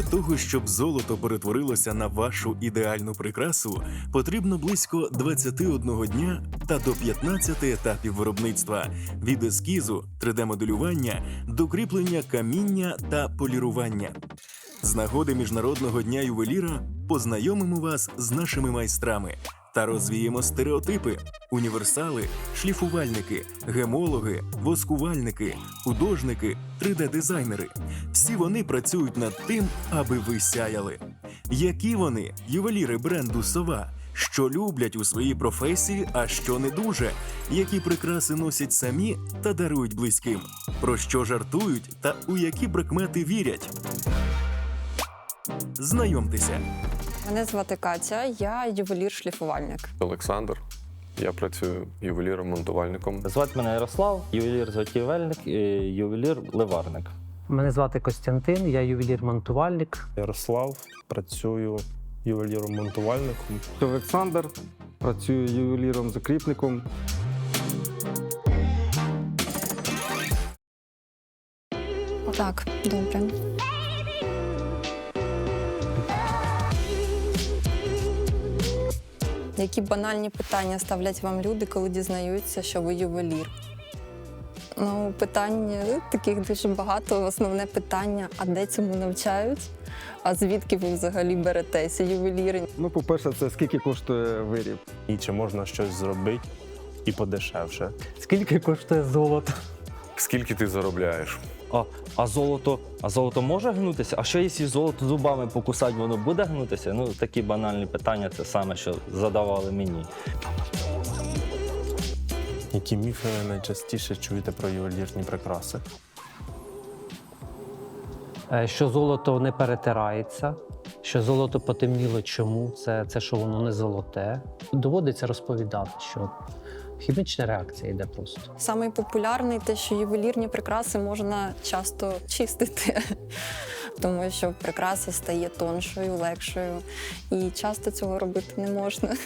Для того, щоб золото перетворилося на вашу ідеальну прикрасу, потрібно близько 21 дня та до 15 етапів виробництва від ескізу, 3D-моделювання до кріплення каміння та полірування. З нагоди Міжнародного дня ювеліра познайомимо вас з нашими майстрами та розвіємо стереотипи: універсали, шліфувальники, гемологи, воскувальники, художники, 3D-дизайнери. Всі вони працюють над тим, аби ви сяяли. Які вони ювеліри бренду Сова? Що люблять у своїй професії, а що не дуже, які прикраси носять самі та дарують близьким, про що жартують та у які прикмети вірять. Знайомтеся, Мене звати Катя, я ювелір-шліфувальник. Олександр. Я працюю ювеліром-монтувальником. Звати мене Ярослав, ювелір-заготівельник і ювелір-ливарник. Мене звати Костянтин, я ювелір-монтувальник. Ярослав, працюю ювеліром-монтувальником. Олександр, працюю ювеліром-закріпником. Так, добре. Які банальні питання ставлять вам люди, коли дізнаються, що ви ювелір? Ну, питань е, таких дуже багато. Основне питання: а де цьому навчають? А звідки ви взагалі беретеся, ювеліри? Ну, по-перше, це скільки коштує виріб. І чи можна щось зробити і подешевше. Скільки коштує золото? Скільки ти заробляєш? А, а золото, а золото може гнутися? А що якщо золото зубами покусати, воно буде гнутися? Ну, такі банальні питання, це саме, що задавали мені. Які міфи ви найчастіше чуєте про ювелірні прикраси? Е, Що золото не перетирається, що золото потемніло чому? Це, це що воно не золоте. Доводиться розповідати, що хімічна реакція йде просто. Самий популярний те, що ювелірні прикраси можна часто чистити, тому що прикраса стає тоншою, легшою, і часто цього робити не можна.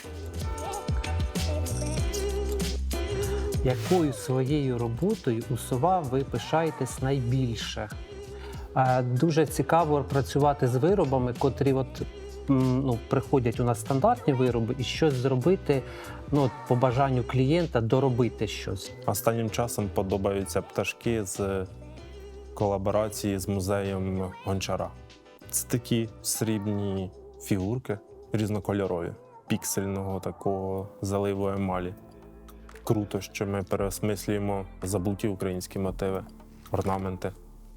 Якою своєю роботою у сова ви пишаєтесь найбільше? Е, Дуже цікаво працювати з виробами, котрі от, ну, приходять у нас стандартні вироби, і щось зробити ну, по бажанню клієнта, доробити щось. Останнім часом подобаються пташки з колаборації з музеєм Гончара. Це такі срібні фігурки різнокольорові, піксельного такого заливу емалі. Круто, що ми переосмислюємо забуті українські мотиви, орнаменти.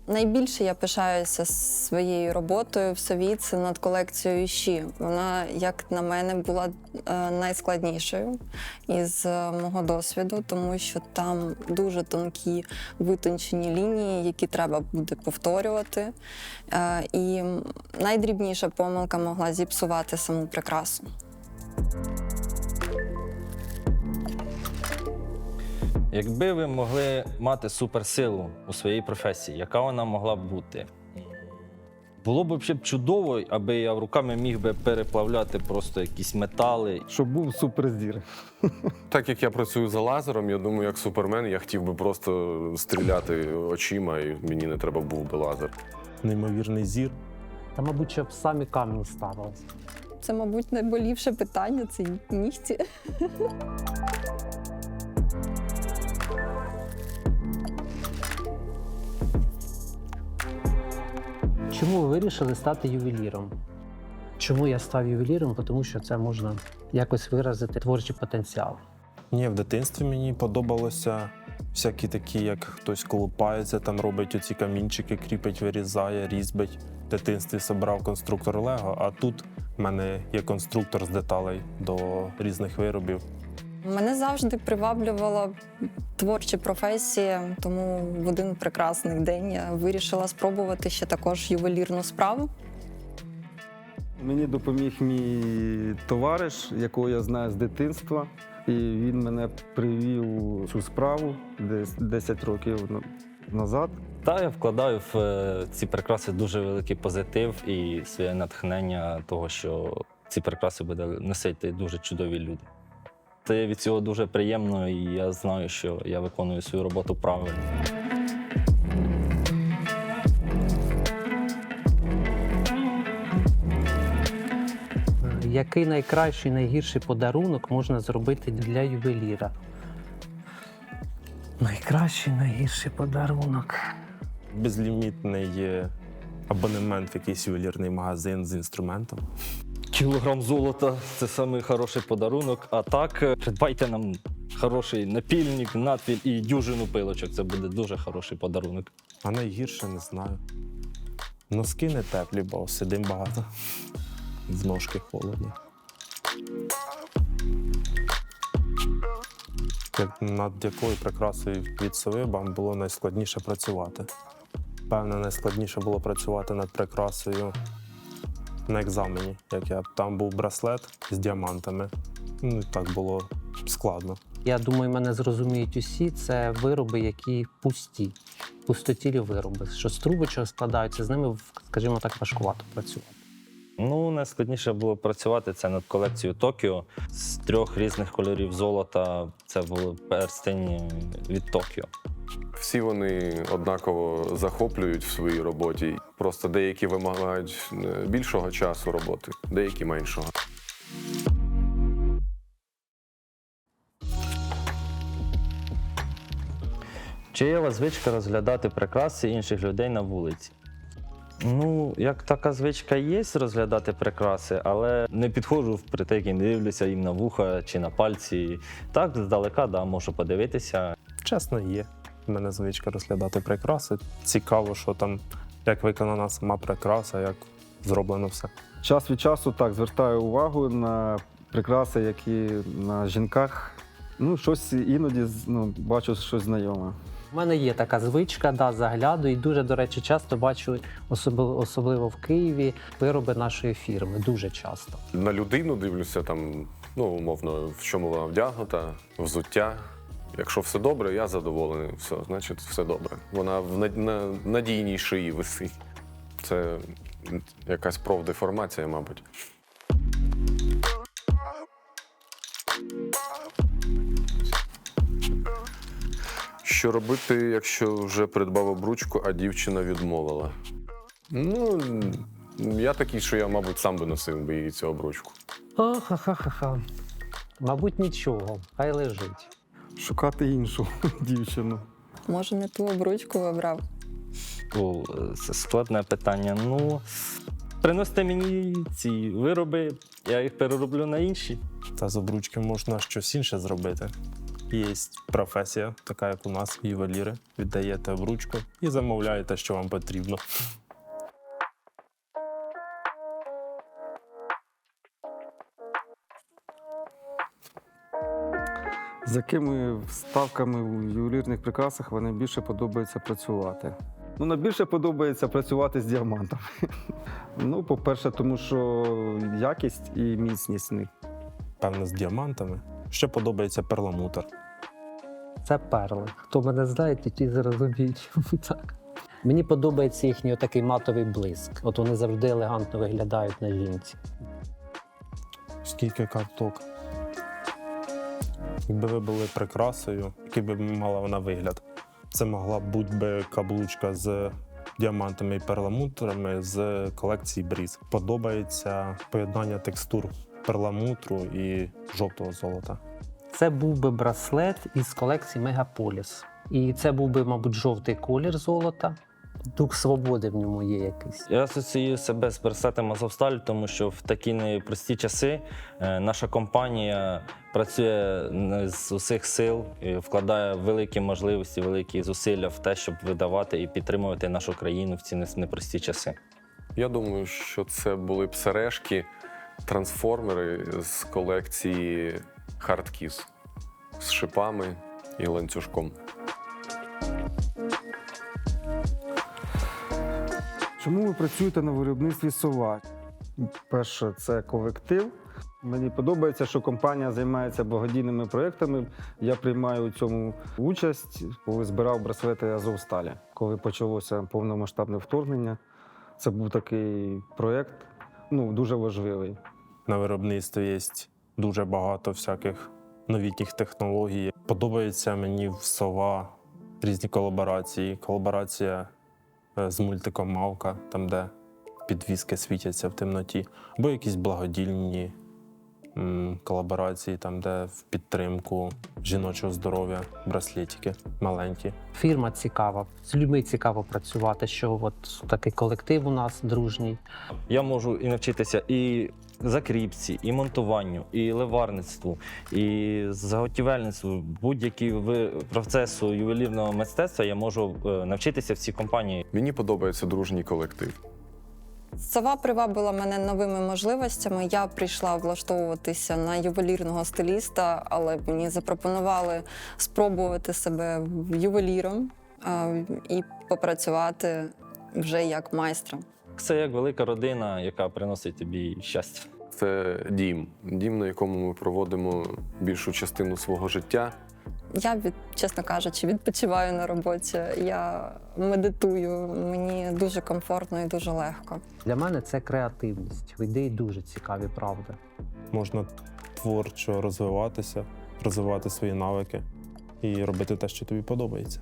Найбільше я пишаюся своєю роботою в сові це над колекцією щі. Вона, як на мене, була е, найскладнішою із е, мого досвіду, тому що там дуже тонкі витончені лінії, які треба буде повторювати. Е, І найдрібніша помилка могла зіпсувати саму прикрасу. Якби ви могли мати суперсилу у своїй професії, яка вона могла б бути? Було б взагалі чудово, аби я руками міг би переплавляти просто якісь метали. Щоб був суперзір. Так як я працюю за лазером, я думаю, як супермен, я хотів би просто стріляти очима, і мені не треба був би лазер. Неймовірний зір. Та, мабуть, щоб самі камні ставилися. Це, мабуть, найболівше питання це нігті. Чому ви вирішили стати ювеліром? Чому я став ювеліром? Тому що це можна якось виразити творчий потенціал. Ні, в дитинстві мені подобалося всякі такі, як хтось колупається, там робить оці камінчики, кріпить, вирізає, різьбить. В дитинстві собрав конструктор Лего, а тут в мене є конструктор з деталей до різних виробів. Мене завжди приваблювала творча професія, тому в один прекрасний день я вирішила спробувати ще також ювелірну справу. Мені допоміг мій товариш, якого я знаю з дитинства. І він мене привів у цю справу десь 10 років назад. Та я вкладаю в е, ці прикраси дуже великий позитив і своє натхнення того, що ці прикраси буде носити дуже чудові люди. Це від цього дуже приємно, і я знаю, що я виконую свою роботу правильно. Який найкращий, найгірший подарунок можна зробити для ювеліра? Найкращий, найгірший подарунок. Безлімітний е, абонемент в якийсь ювелірний магазин з інструментом. Кілограм золота це самий хороший подарунок. А так, е, придбайте нам хороший напільник, надпіль і дюжину пилочок. Це буде дуже хороший подарунок. А найгірше не знаю. Носки не теплі, бо сидим багато. В ножки холодні. Як- Над якою прикрасою від сови вам було найскладніше працювати? Певне, найскладніше було працювати над прикрасою на екзамені. Як я там був браслет з діамантами. Ну, так було складно. Я думаю, мене зрозуміють усі. Це вироби, які пусті, пустотілі вироби, що з трубочок складаються, з ними, скажімо так, важкувато працювати. Ну, найскладніше було працювати це над колекцією Токіо з трьох різних кольорів золота. Це були перстень від Токіо. Всі вони однаково захоплюють в своїй роботі. Просто деякі вимагають е, більшого часу роботи, деякі меншого. Чи є у вас звичка розглядати прикраси інших людей на вулиці? Ну, як така звичка є розглядати прикраси, але не підходжу впритик і не дивлюся їм на вуха чи на пальці. Так, здалека, да, можу подивитися. Чесно, є. У мене звичка розглядати прикраси. Цікаво, що там, як виконана сама прикраса, як зроблено все. Час від часу так звертаю увагу на прикраси, які на жінках. Ну, щось іноді ну, бачу щось знайоме. У мене є така звичка, да, заглядаю і дуже, до речі, часто бачу, особливо в Києві, вироби нашої фірми. Дуже часто. На людину дивлюся там, ну, умовно, в чому вона вдягнута, взуття. Якщо все добре, я задоволений. Все, значить, все добре. Вона в надійній шиї висить. Це якась профдеформація, мабуть. Що робити, якщо вже придбав обручку, а дівчина відмовила? Ну, я такий, що я, мабуть, сам би носив би її цю обручку. Ха-ха-ха-ха. Мабуть, нічого, хай лежить. Шукати іншу дівчину. Може, не ту обручку вибрав. О, це складне питання. Ну, приносите мені ці вироби, я їх перероблю на інші. Та з обручки можна щось інше зробити. Є професія, така як у нас, ювеліри. Віддаєте обручку і замовляєте, що вам потрібно. З якими вставками у ювелірних прикрасах вони більше подобається працювати? Ну, найбільше подобається працювати з діамантами. Ну, по-перше, тому що якість і міцність в них. Певно, з діамантами. Ще подобається перламутр. Це перли. Хто мене знає, ті ті зрозуміють. так. Мені подобається їхній такий матовий блиск. От вони завжди елегантно виглядають на жінці. Скільки карток. Якби ви були прикрасою, який би мала вона вигляд. Це могла б бути каблучка з діамантами і перламутрами з колекції Бріз. Подобається поєднання текстур перламутру і жовтого золота. Це був би браслет із колекції Мегаполіс. І це був би, мабуть, жовтий колір золота. Дух свободи в ньому є якийсь. Я асоціюю себе з браслетом Азовсталь, тому що в такі непрості часи е, наша компанія працює з усіх сил, і вкладає великі можливості, великі зусилля в те, щоб видавати і підтримувати нашу країну в ці непрості часи. Я думаю, що це були б сережки, трансформери з колекції Hardkiss з шипами і ланцюжком. Чому ви працюєте на виробництві сова? Перше, це колектив. Мені подобається, що компанія займається благодійними проєктами. Я приймаю у цьому участь, коли збирав браслети Азовсталі. Коли почалося повномасштабне вторгнення, це був такий проєкт, ну, дуже важливий. На виробництві є дуже багато всяких новітніх технологій. Подобається мені в сова різні колаборації. Колаборація з мультиком Мавка, там, де підвіски світяться в темноті, або якісь благодільні м, колаборації, там, де в підтримку жіночого здоров'я, браслетики маленькі. Фірма цікава, з людьми цікаво працювати, що от такий колектив у нас дружній. Я можу і навчитися і закріпці, і монтуванню, і ливарництву, і заготівельництву. Будь-які процесу ювелірного мистецтва я можу е, навчитися в цій компанії. Мені подобається дружній колектив. Сова привабила мене новими можливостями. Я прийшла влаштовуватися на ювелірного стиліста, але мені запропонували спробувати себе ювеліром е, і попрацювати вже як майстром. Це як велика родина, яка приносить тобі щастя. Це дім. Дім, на якому ми проводимо більшу частину свого життя. Я від, чесно кажучи, відпочиваю на роботі. Я медитую. Мені дуже комфортно і дуже легко. Для мене це креативність. В Ідеї дуже цікаві, правда. Можна творчо розвиватися, розвивати свої навики і робити те, що тобі подобається.